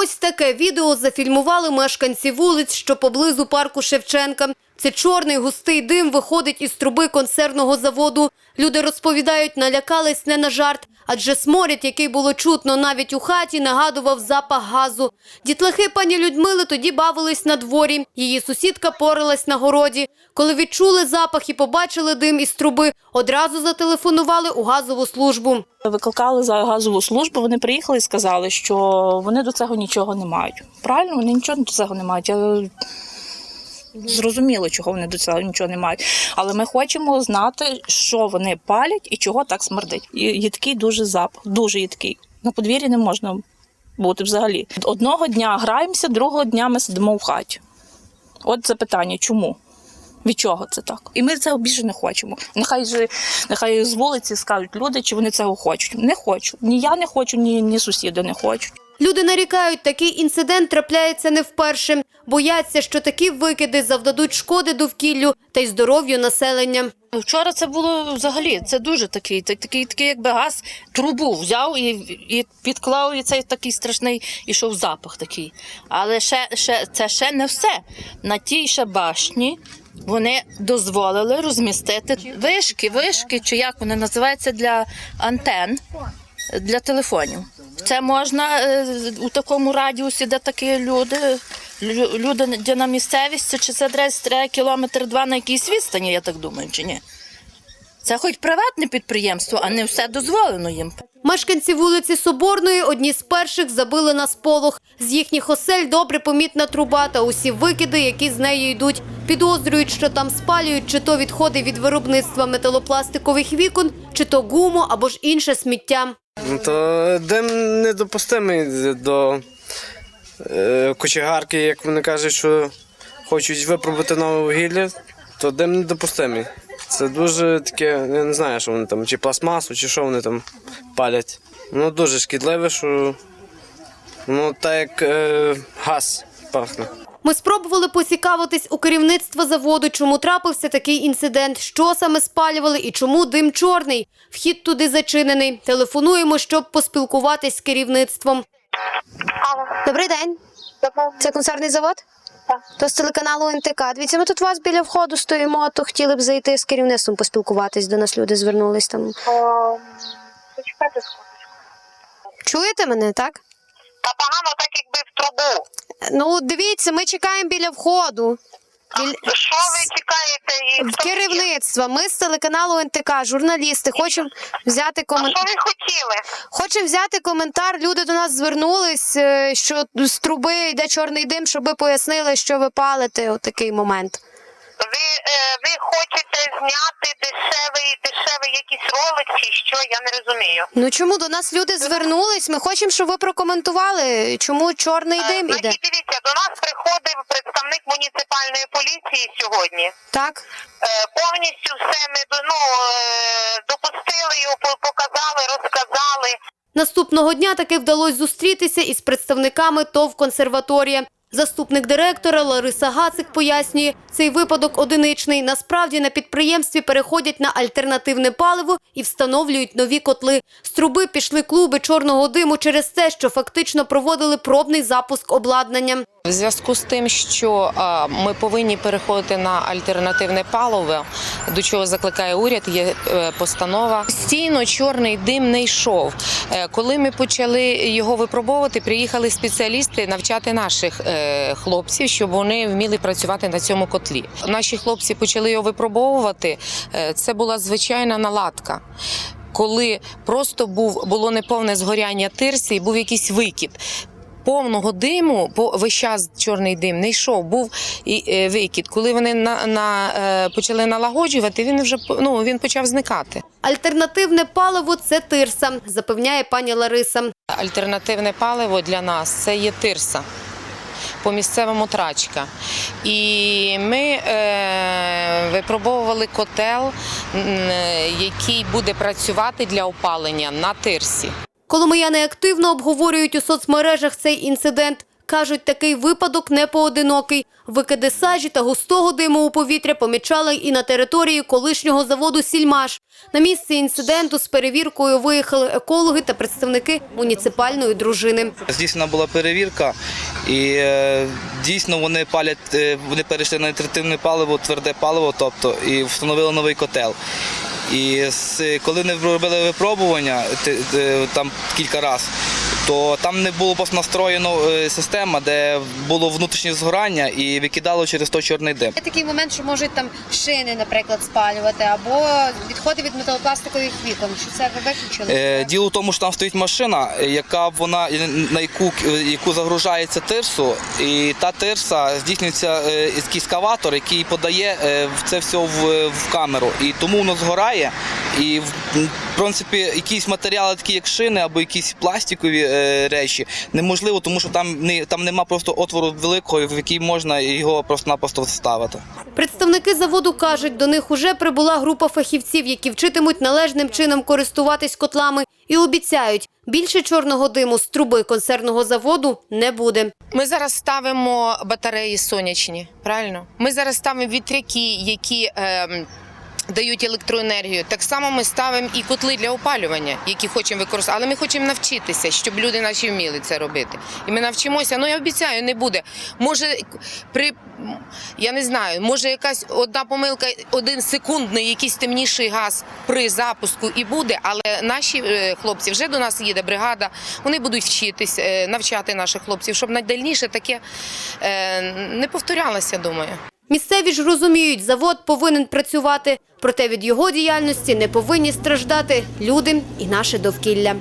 Ось таке відео зафільмували мешканці вулиць, що поблизу парку Шевченка. Це чорний густий дим виходить із труби консервного заводу. Люди розповідають, налякались не на жарт, адже сморід, який було чутно навіть у хаті, нагадував запах газу. Дітлахи пані Людмили тоді бавились на дворі. Її сусідка поралась на городі. Коли відчули запах і побачили дим із труби, одразу зателефонували у газову службу. Викликали за газову службу, вони приїхали і сказали, що вони до цього нічого не мають. Правильно, вони нічого до цього не мають. Зрозуміло, чого вони до цього нічого не мають. Але ми хочемо знати, що вони палять і чого так смердить. Їдкий дуже запах, дуже їдкий. На подвір'ї не можна бути взагалі. Одного дня граємося, другого дня ми сидимо в хаті. От запитання, чому? Від чого це так? І ми цього більше не хочемо. Нехай же нехай з вулиці скажуть люди, чи вони цього хочуть. Не хочу. Ні я не хочу, ні, ні сусіди не хочуть. Люди нарікають, такий інцидент трапляється не вперше. Бояться, що такі викиди завдадуть шкоди довкіллю та й здоров'ю населення. Вчора це було взагалі це дуже такий, та- такий, такий якби газ трубу взяв і, і підклав, і цей такий страшний ішов запах такий. Але ще, ще це ще не все. На тій ще башні вони дозволили розмістити вишки, вишки, чи як вони називаються для антен. Для телефонів. Це можна е, у такому радіусі, де такі люди, лю- люди, де на місцевість, чи це десь треба кілометр два на якійсь відстані, я так думаю, чи ні? Це хоч приватне підприємство, а не все дозволено їм. Мешканці вулиці Соборної одні з перших забили на сполох. З їхніх осель добре помітна труба та усі викиди, які з нею йдуть. Підозрюють, що там спалюють чи то відходи від виробництва металопластикових вікон, чи то гуму або ж інше сміття. Ну, то дим недопустимий до кочегарки, як вони кажуть, що хочуть випробувати нове вугілля, то дим недопустимий. Це дуже таке, я не знаю, що вони там, чи пластмасу, чи що вони там палять. Ну, дуже шкідливе, що ну, так як е, газ пахне. Ми спробували поцікавитись у керівництва заводу, чому трапився такий інцидент, що саме спалювали і чому дим чорний. Вхід туди зачинений. Телефонуємо, щоб поспілкуватись з керівництвом. Добрий день. Це концерний завод? Так. То з телеканалу НТК. Дивіться, ми тут у вас біля входу стоїмо, то хотіли б зайти з керівництвом поспілкуватись. До нас люди звернулись там. О, Почекайте секунду. Чуєте мене, так? Та погано так якби в трубу. Ну, дивіться, ми чекаємо біля входу. Що ви тікаєте І В хто- керівництва. Ми з телеканалу НТК, журналісти, хочемо взяти А коментар. що ви хотіли? Хочемо взяти коментар. Люди до нас звернулись, е, що з труби йде чорний дим, щоб ви пояснили, що ви палите у такий момент. Ви, е, ви хочете зняти дешевий, дешевий якийсь ролик чи що? Я не розумію. Ну чому до нас люди звернулись? Ми хочемо, щоб ви прокоментували, чому чорний Е, дим іде. Значить, дивіться, до нас приходив представник муніципальної поліції сьогодні. Так? Е, повністю все ми ну, е, допустили його, показали, розказали. Наступного дня таки вдалося зустрітися із представниками ТОВ «Консерваторія». Заступник директора Лариса Гацик пояснює, цей випадок одиничний. Насправді на підприємстві переходять на альтернативне паливо і встановлюють нові котли. З труби пішли клуби чорного диму через те, що фактично проводили пробний запуск обладнання. В зв'язку з тим, що ми повинні переходити на альтернативне паливо, до чого закликає уряд, є е, постанова. Постійно чорний дим не йшов. Е, Коли ми почали його випробовувати, приїхали спеціалісти навчати наших е, хлопців, щоб вони вміли працювати на цьому котлі. Наші хлопці почали його випробовувати. Е, Це була звичайна наладка. Коли просто був було неповне згоряння тирси, і був якийсь викид повного диму, по весь час чорний дим не йшов. Був і е, викид. Коли вони на, на е, почали налагоджувати, він вже ну він почав зникати. Альтернативне паливо – це тирса, запевняє пані Лариса. Альтернативне паливо для нас це є тирса. По місцевому трачка. І ми е, випробовували котел, який буде працювати для опалення на тирсі. Коломияни активно обговорюють у соцмережах цей інцидент. Кажуть, такий випадок не поодинокий. Викиди сажі та густого диму у повітря помічали і на території колишнього заводу «Сільмаш». На місце інциденту з перевіркою виїхали екологи та представники муніципальної дружини. Здійснена була перевірка, і е, дійсно вони палять, е, вони перейшли на альтернативне паливо, тверде паливо, тобто і встановили новий котел. І коли вони робили випробування те- там кілька разів, то там не було просто настроєно е, система, де було внутрішнє згорання і викидало через то чорний дим. Є такий момент, що можуть там шини, наприклад, спалювати, або відходи від металопластикових вікон. Чи це ви виключили? Е, Діло в тому, що там стоїть машина, е, яка вона на яку, яку загружається тирсу, і та тирса здійснюється е, ескаватор, який подає е, це все в, в камеру. І тому воно згорає. І в принципі якісь матеріали, такі як шини або якісь пластикові е, речі, неможливо, тому що там не там нема просто отвору великого, в який можна його просто-напросто вставити. Представники заводу кажуть, до них уже прибула група фахівців, які вчитимуть належним чином користуватись котлами і обіцяють, більше чорного диму з труби концерного заводу не буде. Ми зараз ставимо батареї сонячні, правильно? Ми зараз ставимо вітряки, які ем, дають електроенергію. Так само ми ставимо і котли для опалювання, які хочемо використовувати. Але ми хочемо навчитися, щоб люди наші вміли це робити. І ми навчимося. Ну я обіцяю, не буде. Може, при я не знаю, може якась одна помилка, один секундний, якийсь темніший газ при запуску і буде. Але наші е, хлопці вже до нас їде бригада. Вони будуть вчитись, е, навчати наших хлопців, щоб надальніше таке е, не повторялося. Думаю. Місцеві ж розуміють, завод повинен працювати, проте від його діяльності не повинні страждати люди і наше довкілля.